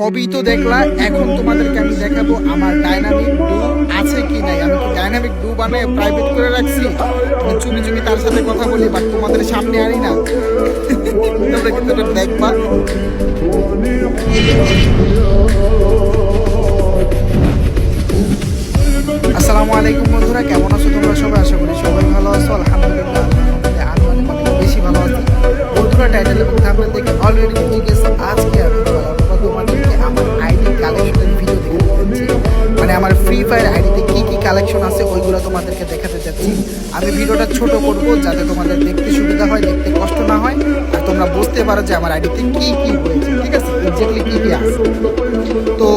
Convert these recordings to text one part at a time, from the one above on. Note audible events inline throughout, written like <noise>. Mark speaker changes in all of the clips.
Speaker 1: সবই তো দেখলা, এখন তোমাদেরকে আমি দেখাবো আমার ডাইনামিক ডু আছে কি নাই। আমি কি ডাইনামিক ডু বানায় প্রাইভেট করে রাখছি? চুমি চুপি তার সাথে কথা বলি বাট তোমাদের সামনে আনি না। তোমরা কিন্তু দেখবা। আসসালামু আলাইকুম বন্ধুরা, কেমন আছো তোমরা সবাই? আশা করি সবাই ভালো আছো, আলহামদুলিল্লাহ আমি বেশি ভালো আছি। বন্ধুরা টাইটেল এবং থাম্বনেল দেখে অলরেডি বুঝে গেছে আজকে আমি আমি ভিডিওটা ছোট করব যাতে তোমাদের দেখতে সুবিধা হয়, দেখতে কষ্ট না হয়, আর তোমরা বুঝতে পারো যে আমার আইডিতে কি কি হয়েছে, ঠিক আছে? এক্স্যাক্টলি কি কি আছে। তো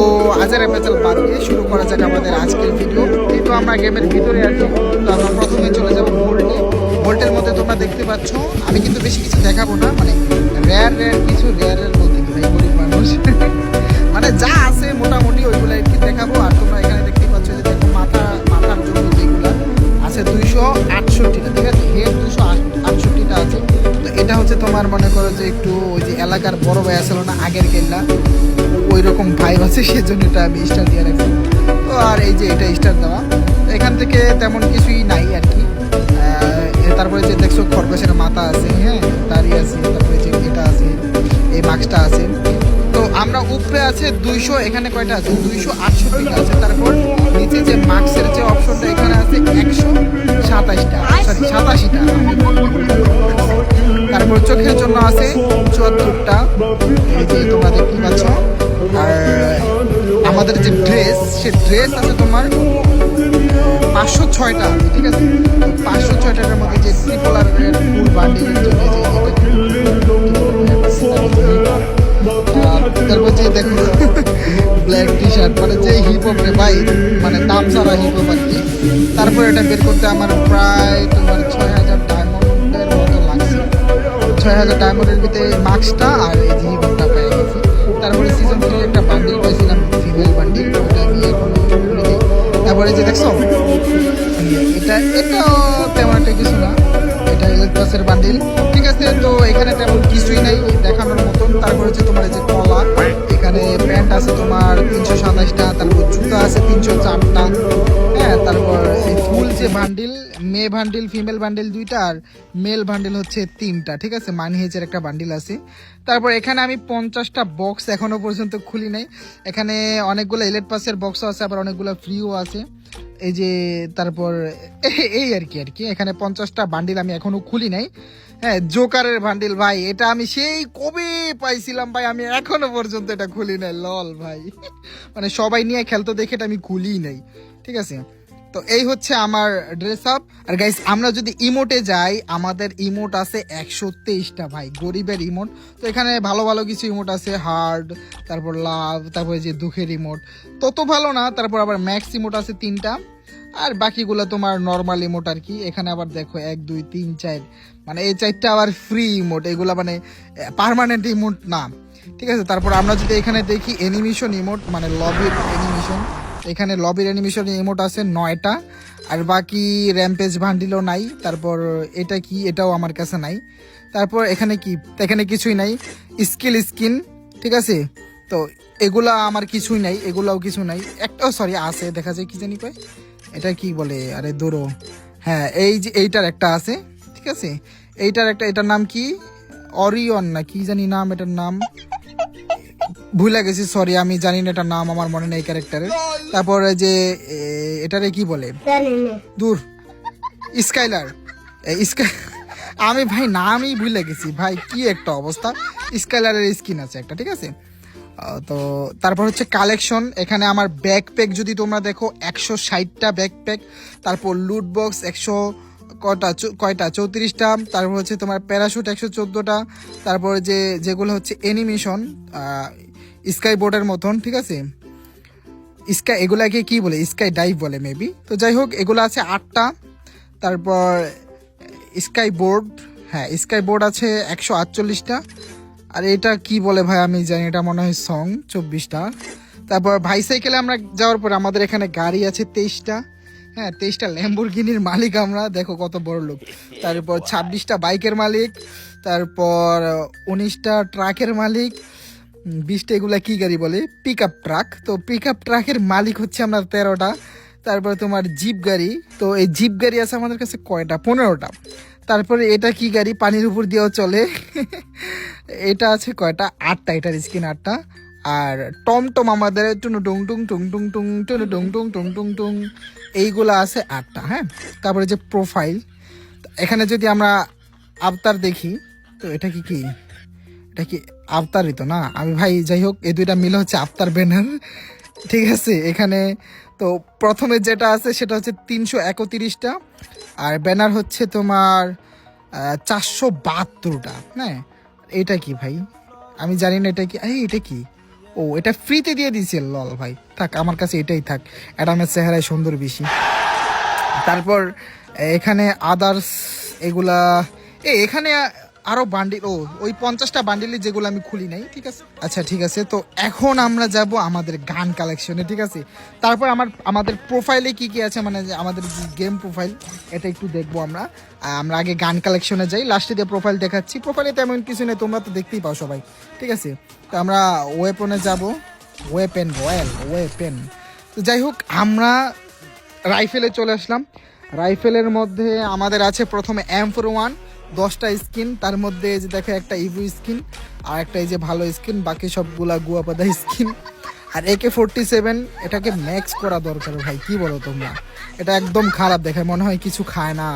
Speaker 1: আজার পেঁচাল বাদ দিয়ে শুরু করা যাক আমাদের আজকের ভিডিও যেহেতু আমরা গেমের ভিতরে আছি, তো আমরা প্রথমে চলে যাব ভোল্টে ভোল্টের মধ্যে তোমরা দেখতে পাচ্ছ, আমি কিন্তু বেশি কিছু দেখাবো না মানে রেয়ার রেয়ার কিছু রেয়ার রেয়ার এলাকার বড় ভাই আসলো না, আগের কেল্লা ওই রকম ভাইব আছে, সেজন্য এটা আমি স্টার দিয়ে রাখছি। তো আর এই যে এটা স্টার দেওয়া এখান থেকে তেমন কিছুই নাই আর কি। তারপরে যে দেখছ খরগোশের মাথা আছে হ্যাঁ দাঁড়িয়ে আছে, তারপরে যে এটা আছে, এই মাস্কটা আছে। তো আমরা উপরে আছে দুইশো, এখানে কয়টা আছে? দুইশো আটষট্টিটা আছে। তারপর নিচে যে মাস্কের যে অপশনটা এখানে আছে একশো সাতাশটা সরি সাতাশিটা। তারপর চোখের জন্য আছে চুয়াত্তরটা। যে তোমরা দেখতে পাচ্ছ। আর আমাদের যে ড্রেস, সে ড্রেস আছে তোমার পাঁচশো ছয়টা, ঠিক আছে? পাঁচশো ছয়টার মধ্যে যে ট্রিপল আর ফুল আর তারপর যে দেখো, ব্ল্যাক টি শার্ট মানে যে হিপ হপ ভাই মানে দাম ছাড়া হিপ হপ আর কি। তারপর এটা বের করতে আমার প্রায় তোমার ছয় হাজার ডায়মন্ডের ভিতরে মাস্কটা আর এই হপটা পেয়ে গেছি। তারপরে সিজন থ্রি একটা বান্ডিল পাইছিলাম ফিমেল বান্ডিল ওটা খুলিনি। তারপরে যে দেখছ, এটা, এটাও তেমন একটা কিছু না। এটা ইলেকট্রাসের বান্ডিল ঠিক আছে, তো এখানে তেমন কিছুই নাই দেখানোর মতন। তারপর হচ্ছে তোমার যে কলা, এখানে প্যান্ট আছে তোমার তিনশো সাতাশটা তারপর জুতা আছে তিনশো চারটা। হ্যাঁ তারপর বান্ডিল মেয়ে বান্ডিল ফিমেল বান্ডিল দুইটা আর মেল বান্ডিল হচ্ছে তিনটা, ঠিক আছে? মানি হেজের একটা বান্ডিল আছে। তারপর এখানে আমি পঞ্চাশটা বক্স এখনও পর্যন্ত খুলি নাই। এখানে অনেকগুলো ইলেট পাসের বক্সও আছে, আবার অনেকগুলো ফ্রিও আছে। এই যে তারপর <laughs> এই আর কি আর কি। এখানে পঞ্চাশটা বান্ডিল আমি এখনও খুলি নাই। হ্যাঁ জোকারের বান্ডিল ভাই, এটা আমি সেই কবে পাইছিলাম ভাই? আমি এখনও পর্যন্ত এটা খুলি নাই লল ভাই। <laughs> মানে সবাই নিয়ে খেলতো দেখে এটা আমি খুলি নাই, ঠিক আছে? তো এই হচ্ছে আমার ড্রেস আপ আর গাইস আমরা যদি ইমোটে যাই, আমাদের ইমোট আছে একশো তেইশটা ভাই, গরিবের ইমোট তো এখানে ভালো ভালো কিছু ইমোট আছে হার্ড তারপর লাভ তারপরে যে দুঃখের ইমোট তত ভালো না, তারপর আবার ম্যাক্স ইমোট আছে তিনটা। আর বাকিগুলো তোমার নর্মাল ইমোট আর কি। এখানে আবার দেখো, এক, দুই, তিন, চার। মানে এই চারটা আবার ফ্রি ইমোট এগুলো মানে পার্মানেন্ট ইমোট না। ঠিক আছে, তারপর আমরা যদি এখানে দেখি অ্যানিমেশন ইমোট মানে লবির অ্যানিমেশন এখানে লবির অ্যানিমেশন ইমোট আছে নয়টা, আর বাকি র্যাম্পেজ ভান্ডিলও নাই। তারপর এটা কি, এটাও আমার কাছে নাই। তারপর এখানে কি, এখানে কিছুই নাই। স্কিল স্কিন ঠিক আছে? তো এগুলা আমার কিছুই নাই, এগুলাও কিছু নাই। একটাও সরি আছে, দেখা যায় কি জানি কয়? এটা কি বলে? আরে দৌড়ো হ্যাঁ এই যে এইটার একটা আছে, ঠিক আছে? এইটার একটা, এটার নাম কি? অরিয়ন না, কি জানি নাম এটার নাম। ভুলে গেছি সরি আমি জানি না এটার নাম আমার মনে নেই ক্যারেক্টারের তারপরে যে এটারে কি বলে? দূর। স্কাইলার। স্কাই আমি ভাই নামই ভুলে গেছি। ভাই কি একটা অবস্থা। স্কাইলারের স্কিন আছে একটা ঠিক আছে? তো তারপর হচ্ছে কালেকশন এখানে আমার ব্যাকপ্যাক যদি তোমরা দেখো একশো ষাটটা ব্যাকপ্যাক তারপর লুট বক্স একশো কটা কয়টা? চৌত্রিশটা। তারপর হচ্ছে তোমার প্যারাশুট একশো চোদ্দোটা। তারপর যে যেগুলো হচ্ছে অ্যানিমেশন স্কাই বোর্ডের মতন, ঠিক আছে? স্কাই, এগুলাকে কি বলে? স্কাই ডাইভ বলে মেবি তো যাই হোক, এগুলো আছে আটটা। তারপর, স্কাই বোর্ড হ্যাঁ স্কাই বোর্ড আছে একশো আটচল্লিশটা। আর এটা কি বলে ভাই? আমি জানি এটা মনে হয় সং, চব্বিশটা। তারপর বাইসাইকেলে আমরা যাওয়ার পর আমাদের এখানে গাড়ি আছে তেইশটা। হ্যাঁ তেইশটা ল্যাম্বোর্গিনির মালিক আমরা। দেখো কত বড় লোক। তারপর ছাব্বিশটা বাইকের মালিক। তারপর উনিশটা ট্রাকের মালিক। বিশটা এগুলা কি গাড়ি বলে? পিক আপ ট্রাক তো পিক আপ ট্রাকের মালিক হচ্ছে আমরা তেরোটা। তারপরে তোমার জিপ গাড়ি। তো এই জিপ গাড়ি আছে আমাদের কাছে কয়টা? পনেরোটা। তারপরে এটা কি গাড়ি? পানির উপর দিয়েও চলে। <laughs> এটা আছে কয়টা? আটটা। এটার স্ক্রিন আটটা। আর টমটম আমাদের টুনু টুং টুং টুং টুং টুং টুনু টুং টুং টুং টুং। টুং এইগুলো আছে আটটা হ্যাঁ? তারপরে যে প্রোফাইল এখানে যদি আমরা আবতার দেখি, তো এটা কি কি? এটা কি আবতারই তো না? আমি ভাই, যাই হোক, এই দুইটা মিলে হচ্ছে আবতার ব্যানার। ঠিক আছে, এখানে তো প্রথমে যেটা আছে সেটা হচ্ছে তিনশো একত্রিশটা, আর ব্যানার হচ্ছে তোমার চারশো বাহাত্তরটা হ্যাঁ এটা কি ভাই? আমি জানি না এটা কি, এই, এটা কি? ও, এটা ফ্রিতে দিয়ে দিয়েছে, লল ভাই। থাক, আমার কাছে এটাই থাক, অ্যাডামের চেহারায় সুন্দর বেশি। তারপর, এখানে আদার্স এগুলা, এ, এখানে আরও বান্ডিল ও, ওই পঞ্চাশটা বান্ডিলে যেগুলো আমি খুলি নাই, ঠিক আছে? আচ্ছা ঠিক আছে, তো এখন আমরা যাব আমাদের গান কালেকশনে ঠিক আছে? তারপর আমার, আমাদের প্রোফাইলে কি কি আছে? মানে আমাদের গেম প্রোফাইল এটা একটু দেখব আমরা। আমরা আগে গান কালেকশনে যাই লাস্টে দিয়ে প্রোফাইল দেখাচ্ছি। প্রোফাইলে তেমন কিছু নেই, তোমরা তো দেখতেই পাও সবাই, ঠিক আছে? তো আমরা ওয়েপনে যাব। ওয়েপেন রয়্যাল ওয়েপেন তো যাই হোক, আমরা রাইফেলে চলে আসলাম। রাইফেলের মধ্যে আমাদের আছে প্রথমে এম ফোর ওয়ান দশটা স্কিন তার মধ্যে এই যে দেখো একটা ইভু স্কিন আর একটা এই যে ভালো স্কিন বাকি সবগুলা গুয়াপাদা স্কিন। আর একে ফোরটি সেভেন এটাকে ম্যাক্স করা দরকার ভাই কি বলো তোমরা? এটা একদম খারাপ দেখে মনে হয় কিছু খায় না।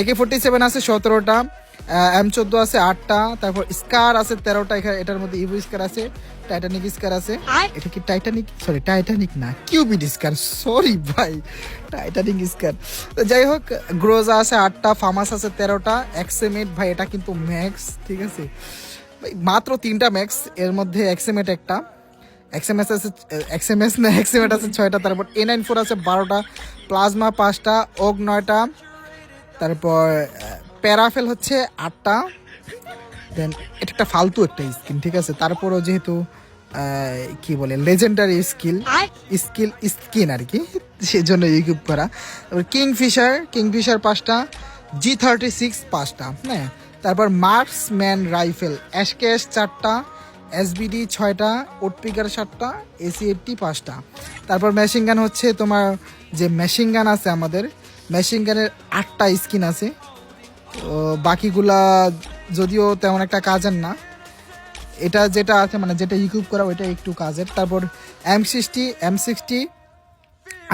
Speaker 1: একে ফোরটি সেভেন আছে সতেরোটা এম চোদ্দ আছে আটটা তারপর স্কার আছে তেরোটা এখানে এটার মধ্যে ইভু স্কার আছে। টাইটানিক স্কার আছে। এটা কি টাইটানিক সরি টাইটানিক না কিউবিড স্কার সরি ভাই। টাইটানিক স্কার তো যাই হোক গ্রোজা আছে আটটা ফার্মাস আছে তেরোটা এক্সেমেট ভাই এটা কিন্তু ম্যাক্স ঠিক আছে? মাত্র তিনটা ম্যাক্স এর মধ্যে এক্সেমেট একটা। এক্সএমএস আছে এক্সএমএস না এক্সএমএট আছে ছয়টা তারপর এ নাইন ফোর আছে বারোটা প্লাজমা পাঁচটা ওক নয়টা তারপর প্যারাফেল হচ্ছে আটটা। দেন এটা একটা ফালতু একটা স্কিন ঠিক আছে? তারপরও যেহেতু কি বলে লেজেন্ডারি স্কিল স্কিল স্কিন আর কি সেজন্য ইউটিউব করা। তারপর কিংফিশার কিংফিশার পাঁচটা জি থার্টি সিক্স পাঁচটা হ্যাঁ। তারপর মার্কস ম্যান রাইফেল এসকেএস চারটা এসবিডি ছয়টা ওটপিকার সাতটা এসি এইটটি পাঁচটা। তারপর মেশিন গান হচ্ছে তোমার যে মেশিন গান আছে আমাদের মেশিন গানের আটটা স্কিন আছে। তো বাকিগুলা যদিও তেমন একটা কাজের না এটা যেটা আছে মানে যেটা ইকুইপ করা, ওইটা একটু কাজের। তারপর এম সিক্সটি এম সিক্সটি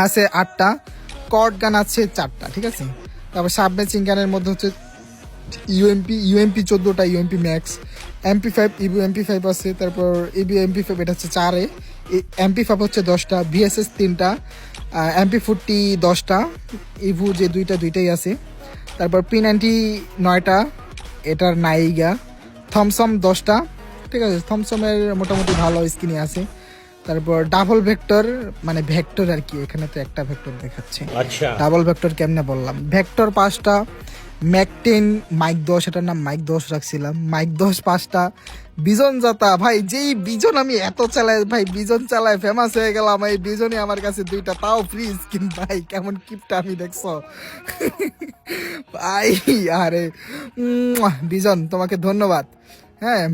Speaker 1: আছে আটটা কর্ড গান আছে চারটা, ঠিক আছে? তারপর সাব ম্যাচিং গানের মধ্যে হচ্ছে ইউএমপি ইউএমপি চোদ্দোটা ইউএমপি ম্যাক্স এমপি ফাইভ ইভু এমপি ফাইভ আছে, তারপর ইভু এমপি ফাইভ এটা হচ্ছে চারে এমপি ফাইভ হচ্ছে দশটা বিএসএস তিনটা এমপি ফোরটি দশটা ইভু যে দুইটা, দুইটাই আছে। তারপর পি নাইনটি নয়টা, এটার নাইগা থমসম দশটা ঠিক আছে থমসমের মোটামুটি ভালো স্ক্রিনে আছে। তারপর ডাবল ভেক্টর মানে ভেক্টর আর কি এখানে তো একটা ভেক্টর দেখাচ্ছে।
Speaker 2: আচ্ছা।
Speaker 1: ডাবল ভেক্টর কেমনে বললাম? ভেক্টর পাঁচটা ম্যাক টেন মাইক দশ এটার নাম মাইক দশ রাখছিলাম। মাইক দশ পাঁচটা বিজন জাতা ভাই যেই বিজন আমি এত চালাই ভাই বিজন চালায় ফেমাস হয়ে গেলাম এই বিজনই আমার কাছে দুইটা তাও ফ্রি স্কিন ভাই কেমন কিপটা আমি দেখছ? ভাই আরে বিজন তোমাকে ধন্যবাদ। হ্যাঁ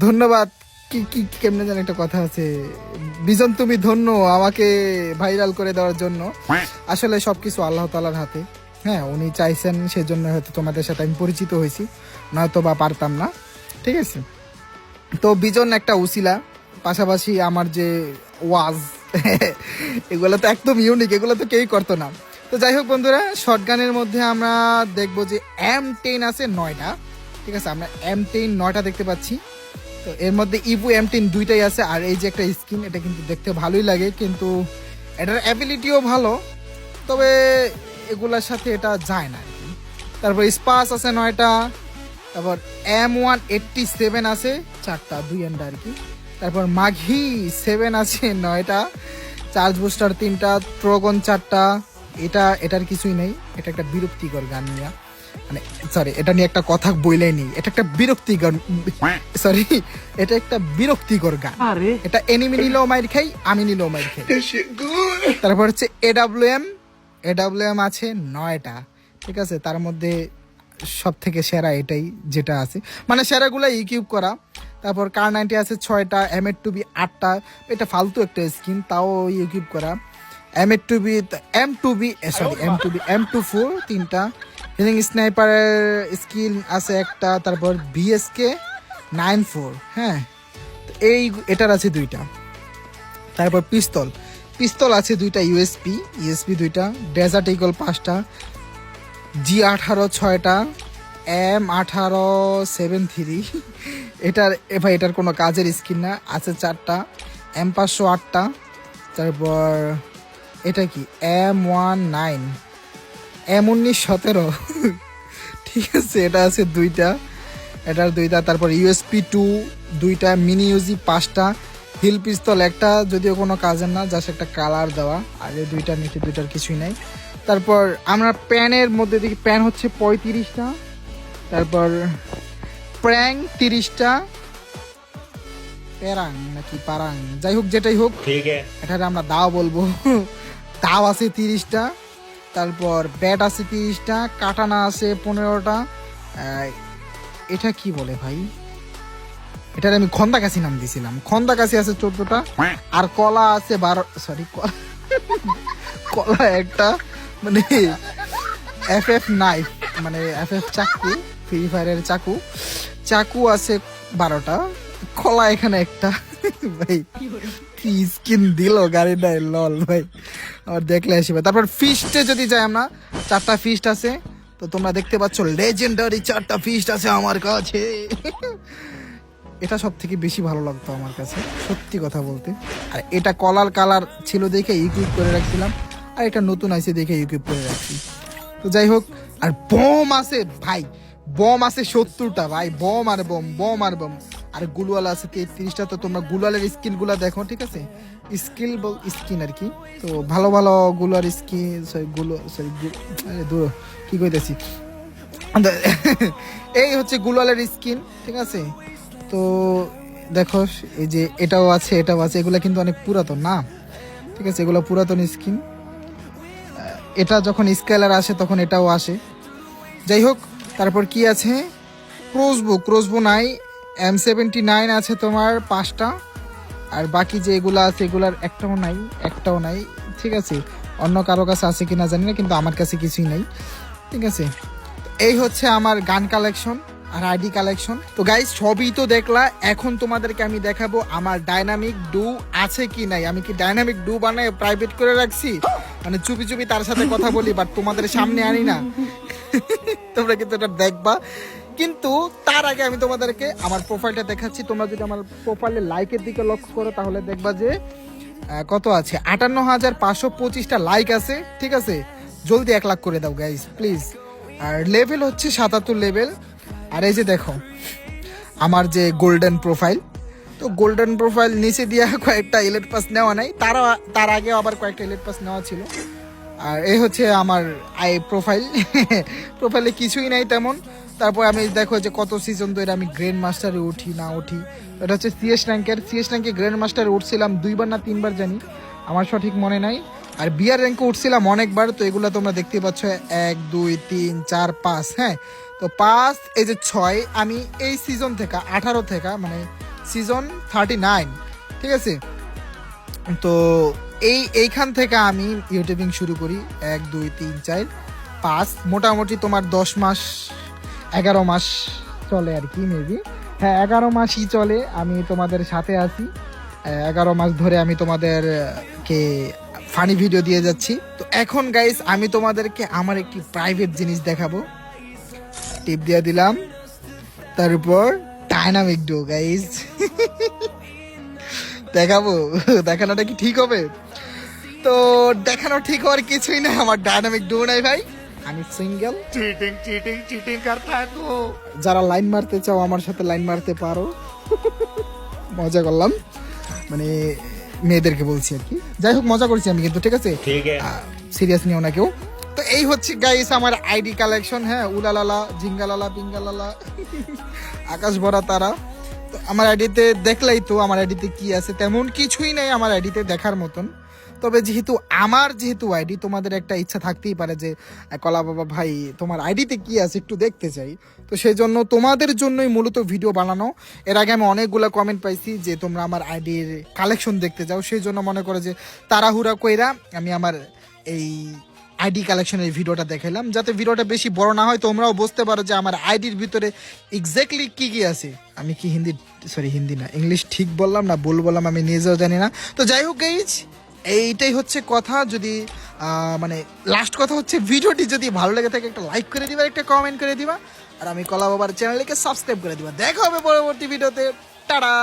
Speaker 1: ধন্যবাদ। কি কি, কেমনে যেন একটা কথা আছে। বিজন তুমি ধন্য, আমাকে ভাইরাল করে দেওয়ার জন্য। আসলে সবকিছু আল্লাহ তালার হাতে। হ্যাঁ উনি চাইছেন সেজন্য হয়তো তোমাদের সাথে আমি পরিচিত হয়েছি। নয়তো বা পারতাম না। ঠিক আছে? তো বিজন একটা উসিলা। পাশাপাশি আমার যে ওয়াজ, এগুলো তো একদম ইউনিক এগুলো তো কেউই করতো না। তো যাই হোক বন্ধুরা শর্ট গানের মধ্যে আমরা দেখব যে এম টেন আছে নয়টা। ঠিক আছে, আমরা এম টেন নয়টা দেখতে পাচ্ছি। তো এর মধ্যে ইভু এম টেন দুইটাই আছে, আর এই যে একটা স্কিন এটা কিন্তু দেখতে ভালোই লাগে, কিন্তু এটার অ্যাবিলিটিও ভালো, তবে এগুলার সাথে এটা যায় না তারপর স্পাস আছে নয়টা, তারপর এম ওয়ান এইটটি সেভেন আছে, চারটা, দুই এন্ডা আর কি তারপর মাঘি সেভেন আছে নয়টা চার্জ বুস্টার তিনটা ট্রোগন চারটা, এটা, এটার কিছুই নেই, এটা একটা বিরক্তিকর গান নিয়ে। মানে সরি এটা নিয়ে একটা কথা বইলেই নেই এটা একটা বিরক্তিকর সরি এটা একটা বিরক্তিকর গান। এটা এনিমি নিলেও মাইর খাই আমি নিলেও মাইর খাই। তারপর হচ্ছে এডাব্লিউ এম এডাব্লিউ এম আছে নয়টা ঠিক আছে? তার মধ্যে সব থেকে সেরা এটাই যেটা আছে। মানে সেরাগুলো ইকিউব করা। তারপর কার নাইনটি আছে ছয়টা এম এর টু বি আটটা। এটা ফালতু একটা স্কিন তাও ইউকিপ করা। এম এর two B M two B sorry M two B M two four তিনটা। হিলিং স্নাইপারের স্কিল আছে একটা, তারপর বিএসকে নাইন ফোর হ্যাঁ? এই এটার আছে দুইটা। তারপর পিস্তল। পিস্তল আছে দুইটা ইউএসপি ইউএসপি দুইটা ডেজার্ট ইগল পাঁচটা জি আঠারো ছয়টা এম আঠারো সেভেন থ্রি এটার ভাই, এটার কোনো কাজের স্কিন না, আছে চারটা এম পাঁচশো আটটা, তারপর এটা কি? এম ওয়ান নাইন এমনই সতেরো। ঠিক আছে এটা আছে দুইটা। এটার দুইটা তারপর ইউএসপি টু দুইটা মিনি ইউজি পাঁচটা। হিল পিস্তল একটা যদিও কোনো কাজের না জাস্ট একটা কালার দেওয়া। আর এই দুইটা নিচে দুইটার কিছুই নাই। তারপর আমরা প্যানের মধ্যে দেখি প্যান হচ্ছে পঁয়ত্রিশটা। তারপর প্র্যাং তিরিশটা। প্যারাং নাকি পারাং? যাই হোক যেটাই হোক এটা আমরা দাও বলব। দাও আছে তিরিশটা। তারপর ব্যাট আছে তিরিশটা কাটানা আছে পনেরোটা। এটা কি বলে ভাই? এটার আমি খন্দাকাশি নাম দিছিলাম। খন্দাকাশি আছে চোদ্দটা আর কলা আছে বারো সরি কলা। একটা মানে এফ এফ নাইফ মানে এফ এফ চাকু ফ্রি ফায়ারের চাকু। চাকু আছে বারোটা কলা এখানে একটা। ভাই কি স্কিন দিল গাড়িটায় লল ভাই। আমার দেখলে আসবে। তারপর ফিস্টে যদি যাই আমরা, চারটা ফিস্ট আছে, তো তোমরা দেখতে পাচ্ছ লেজেন্ডারি চারটা ফিস্ট আছে আমার কাছে। এটা সব থেকে বেশি ভালো লাগতো আমার কাছে, সত্যি কথা বলতে। আর এটা কলার কালার ছিল দেখে ইকুইপ করে রাখছিলাম, আর এটা নতুন আছে দেখে ইকুইপ করে রাখছি। তো যাই হোক, আর বম আছে, ভাই, বম আছে সত্তরটা, ভাই, বম আর বম বম আর বম। আর গুলওয়াল আছে তিরিশটা তো তোমরা গুলওয়ালের স্কিলগুলা দেখো, ঠিক আছে? স্কিল বল স্কিন আর কি। তো ভালো ভালো গুলোয়ার স্কিন সরি গুলো সরি কি কইতেছি? <laughs> এই হচ্ছে গুলালের স্কিন ঠিক আছে? তো দেখো, এই যে এটাও আছে এটাও আছে, এগুলো কিন্তু অনেক পুরাতন, না? ঠিক আছে, এগুলো পুরাতন স্কিন এটা যখন স্কেলার আসে, তখন এটাও আসে। যাই হোক, তারপর কি আছে? ক্রোসবো ক্রোসবো নাই এম সেভেন্টি নাইন আছে তোমার পাঁচটা, আর বাকি যে এগুলো আছে, এগুলার একটাও নাই একটাও নাই, ঠিক আছে? অন্য কারও কাছে আছে কিনা জানি না, কিন্তু আমার কাছে কিছুই নাই, ঠিক আছে? এই হচ্ছে আমার গান কালেকশন আর আইডি কালেকশন তো গাইজ সবই তো দেখলা, এখন তোমাদেরকে আমি দেখাবো আমার ডাইনামিক ডু আছে কি নাই। আমি কি ডাইনামিক ডু বানায় প্রাইভেট করে রাখছি? মানে চুপি চুপি তার সাথে কথা বলি বাট তোমাদের সামনে আনি না। <laughs> তোমরা কিন্তু এটা দেখবা। কিন্তু তার আগে আমি তোমাদেরকে আমার প্রোফাইলটা দেখাচ্ছি। তোমরা যদি আমার প্রোফাইলে লাইকের দিকে লক্ষ্য করো, তাহলে দেখবা যে কত আছে? আটান্ন হাজার পাঁচশো পঁচিশটা লাইক আছে, ঠিক আছে? জলদি এক লাখ করে দাও গাইজ প্লিজ আর লেভেল হচ্ছে সাতাত্তর লেভেল আর এই যে দেখো, আমার যে গোল্ডেন প্রোফাইল তো গোল্ডেন প্রোফাইল নিচে দিয়ে <laughs> কয়েকটা ইলেট পাস নেওয়া নাই। তারা, তার আগে আবার কয়েকটা ইলেট পাস নেওয়া ছিল। আর এই হচ্ছে আমার আই প্রোফাইল প্রোফাইলে কিছুই নাই তেমন। তারপর আমি দেখো যে কত সিজন ধরে আমি গ্র্যান্ড মাস্টারে উঠি, না উঠি। এটা হচ্ছে সিএস র্যাঙ্কের সিএস র্যাঙ্কে গ্র্যান্ড মাস্টারে উঠছিলাম দুইবার না তিনবার জানি, আমার সঠিক মনে নাই। আর বিয়ার র্যাঙ্কে উঠছিলাম অনেকবার, তো এগুলো তোমরা দেখতে পাচ্ছ, এক, দুই, তিন, চার, পাঁচ হ্যাঁ? তো পাঁচ, এই যে ছয়, আমি এই সিজন থেকে, আঠারো থেকে মানে সিজন থার্টি নাইন ঠিক আছে? তো এই, এইখান থেকে আমি ইউটিউবিং শুরু করি, এক, দুই, তিন, চার, পাঁচ। মোটামুটি তোমার দশ মাস এগারো মাস চলে আর কি মেবি হ্যাঁ এগারো মাসই চলে, আমি তোমাদের সাথে আছি। এগারো মাস ধরে আমি তোমাদেরকে ফানি ভিডিও দিয়ে যাচ্ছি। তো এখন গাইস আমি তোমাদেরকে আমার একটি প্রাইভেট জিনিস দেখাবো। টিপ দিয়ে দিলাম। তারপর ডাইনামিক ডো গাইস দেখাবো। দেখানোটা কি ঠিক হবে? তো দেখানো ঠিক হওয়ার কিছুই না আমার ডাইনামিক ডো নাই ভাই। আমি সিঙ্গেল
Speaker 2: চিটিং চিটিং চিটিং করতা তু
Speaker 1: যারা লাইন মারতে চাও আমার সাথে লাইন মারতে পারো। মজা করলাম। মানে মেয়েদেরকে বলছি আর কি। যাই হোক মজা করছি আমি কিন্তু ঠিক আছে? সিরিয়াস নিও না কেউ। তো এই হচ্ছে গাইস আমার আইডি কালেকশন হ্যাঁ উলালালা জিঙ্গালালা পিঙ্গালালা আকাশ ভরা তারা। আমার আইডিতে দেখলাই তো আমার আইডিতে কি আছে তেমন কিছুই নেই আমার আইডিতে দেখার মতন। তবে যেহেতু আমার যেহেতু আইডি তোমাদের একটা ইচ্ছা থাকতেই পারে যে, কলা বাবা ভাই, তোমার আইডিতে কি আছে একটু দেখতে চাই। তো সেই জন্য তোমাদের জন্যই মূলত ভিডিও বানানো। এর আগে আমি অনেকগুলো কমেন্ট পাইছি যে, তোমরা আমার আইডির কালেকশন দেখতে যাও সেই জন্য মনে করো যে, তাড়াহুড়া কইরা আমি আমার এই আইডি কালেকশনের ভিডিওটা দেখাইলাম। যাতে ভিডিওটা বেশি বড় না হয়, তোমরাও বুঝতে পারো যে, আমার আইডির ভিতরে এক্স্যাক্টলি কি কি আছে। আমি কি হিন্দি সরি হিন্দি না ইংলিশ ঠিক বললাম না, ভুল বললাম আমি নিজেও জানি না। তো যাই হোক গাইজ এইটাই হচ্ছে কথা, যদি মানে লাস্ট কথা হচ্ছে ভিডিওটি যদি ভালো লেগে থাকে একটা লাইক করে দিবা, একটা কমেন্ট করে দিবা, আর আমি কলা বাবার চ্যানেলকে সাবস্ক্রাইব করে দিবা। দেখা হবে পরবর্তী ভিডিওতে। টাটা!